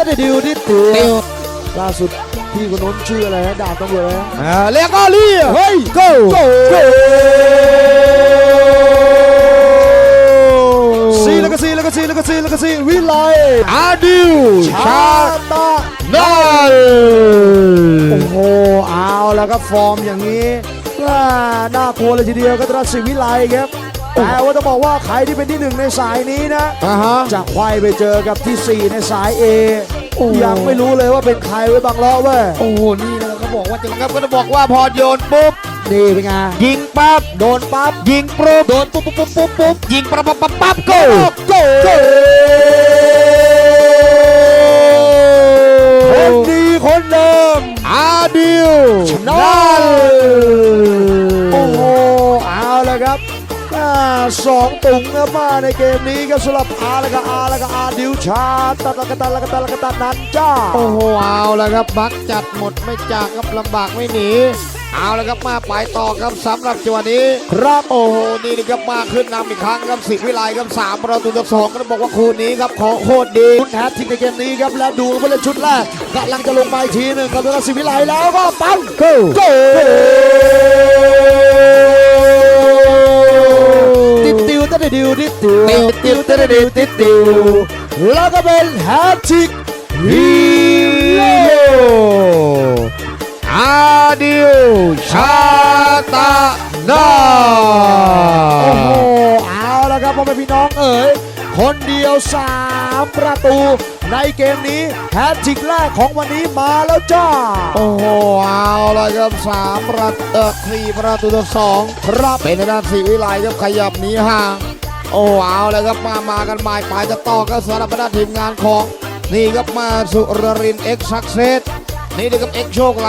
ตั้งแต่ดิวดิติวติวล่าสุดพี่คนนู้นชื่ออะไรนะดาบตำรวจอะไรนะอ่าเรียกก็เรียกเฮ้ย go go go ซีแล้วก็ซีแล้วก็ซีแล้วก็ซีแล้วก็ซีวิไลอาดิวชาตานัลโอ้โหเอาแล้วครับฟอร์มอย่างนี้น่าน่ากลัวเลยทีเดียวก็ตราสิวิไลครับ แต่ว่าต้องบอกว่าใครที่เป็นที่หนึ่งในสายนี้นะ อ่าฮะ จะควายไปเจอกับที่ 4 ในสาย A โอ้ ยังไม่รู้เลยว่าเป็นใครไว้บางล้อเว้ยโอ้โหนี่นะเขาบอกว่าจังครับก็จะบอกว่าพอโยนปุ๊บนี่เป็นไงยิงปั๊บโดนปั๊บยิงปุ๊บโดนปุ๊บปุ๊บปุ๊บปุ๊บปุ๊บยิงปั๊บปั๊บปั๊บปั๊บ go โกคนดีคนเดิมอาดิว สองตุงนะมาในเกมนี้ครับสำหรับอาแล้วก็อาแล้วก็อาดิวชาตัดละกะตัดละกะตัดละกะตัดนั้นจ้าโอ้โหเอาแล้วครับบักจัดหมดไม่จากครับลำบากไม่หนีเอาแล้วครับมาไปต่อครับสำหรับจังหวะนี้ ครับโอ้โหนี่นะครับมาขึ้นนำอีกครั้งครับสิวิไลครับสามประตูต่อสองก็ต้องบอกว่าคู่นี้ครับของโคตรดีชุดแฮตทริกในเกมนี้ครับแล้วดูไปเลยชุดแรกกำลังจะลงมาอีกทีหนึ่งกับธนศิวิไลแล้วก็ปั้งโก ดิวติดติวติวติวติวติวติวติวแล้วก็เป็นแฮตทิกฮีโร่อาดิวชาตานาโอ้โหเอาละครับพ่อแม่พี่น้องเอ๋ยคนเดียว 3 ประตู ในเกมนี้แฮตทริกแรกของวันนี้มาแล้วจ้า โอ้โหเอาละครับสามประตูสี่ประตูต่อสองครับเป็นด้านสิวิไลครับขยับหนีห่าง โอ้เอาแล้วครับมามากันหมายปลายจะต่อก็สารับด้านทีมงานของ นี่ครับมาสุรรินเอ็กซ์ซักเซสนี่นะครับเอ็กโชคลา